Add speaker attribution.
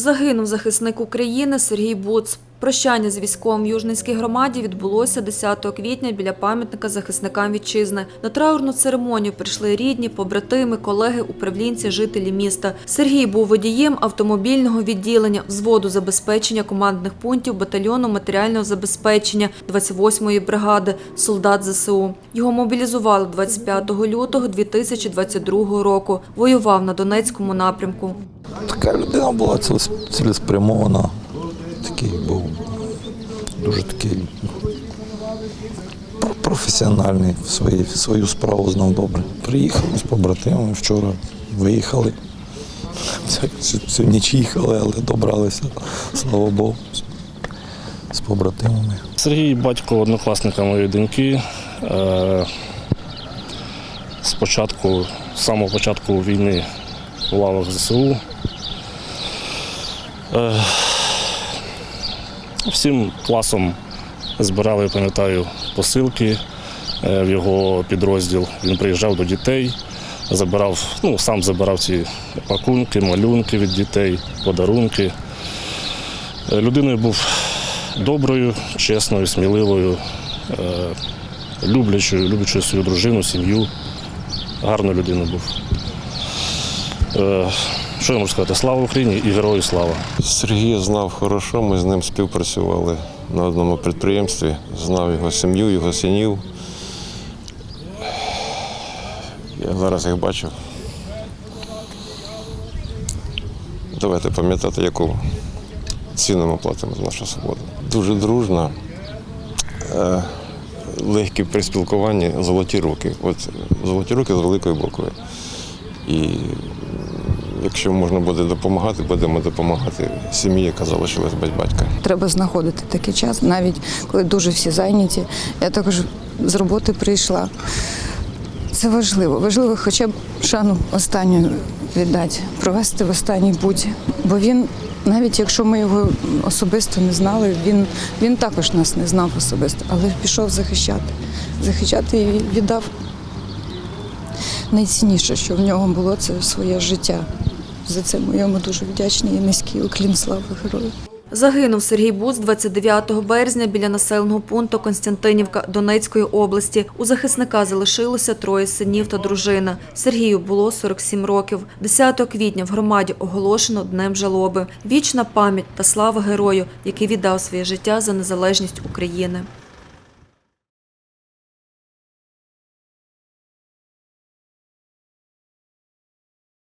Speaker 1: Загинув захисник України Сергій Буц. Прощання з військовим в Южненській громаді відбулося 10 квітня біля пам'ятника захисникам вітчизни. На траурну церемонію прийшли рідні, побратими, колеги, управлінці, жителі міста. Сергій був водієм автомобільного відділення, взводу забезпечення командних пунктів батальйону матеріального забезпечення 28-ї бригади, солдат ЗСУ. Його мобілізували 25 лютого 2022 року. Воював на Донецькому напрямку.
Speaker 2: Така людина була цілес- цілеспрямована, такий був дуже такий професіональний, в свою справу знав добре. Приїхали з побратимами вчора, виїхали. Всю ніч їхали, але добралися, слава Богу, з побратимами.
Speaker 3: Сергій батько однокласника моєї доньки. Е, З самого початку війни у лавах ЗСУ. Всім класом збирали, пам'ятаю, посилки е, в його підрозділ. Він приїжджав до дітей, забирав, ну, сам забирав ці пакунки, малюнки від дітей, подарунки. Е, Людиною був доброю, чесною, сміливою, е, люблячою, люблячою свою дружину, сім'ю. Гарною людиною був. Що я можу сказати? Слава Україні і герою слава!
Speaker 4: Сергія знав хорошо, ми з ним співпрацювали на одному підприємстві, знав його сім'ю, його синів. Я зараз їх бачу. Давайте пам'ятати, яку ціну ми платимо за нашу свободу. Дуже дружна, е, легкі при спілкуванні, золоті руки. От золоті руки з великої букви. І Якщо можна буде допомагати, будемо допомагати сім'ї, яка залишилась без батька.
Speaker 5: Треба знаходити такий час, навіть коли дуже всі зайняті. Я також з роботи прийшла. Це важливо. Важливо хоча б шану останню віддати, провести в останній путь. Бо він, навіть якщо ми його особисто не знали, він, він також нас не знав особисто, але пішов захищати. Захищати і віддав найцінніше, що в нього було, це своє життя. За це ми йому дуже вдячні і низький уклін слави герою.
Speaker 1: Загинув Сергій Буц 29 березня біля населеного пункту Константинівка Донецької області. У захисника залишилося троє синів та дружина. Сергію було 47 років. 10 квітня в громаді оголошено днем жалоби. Вічна пам'ять та слава герою, який віддав своє життя за незалежність України.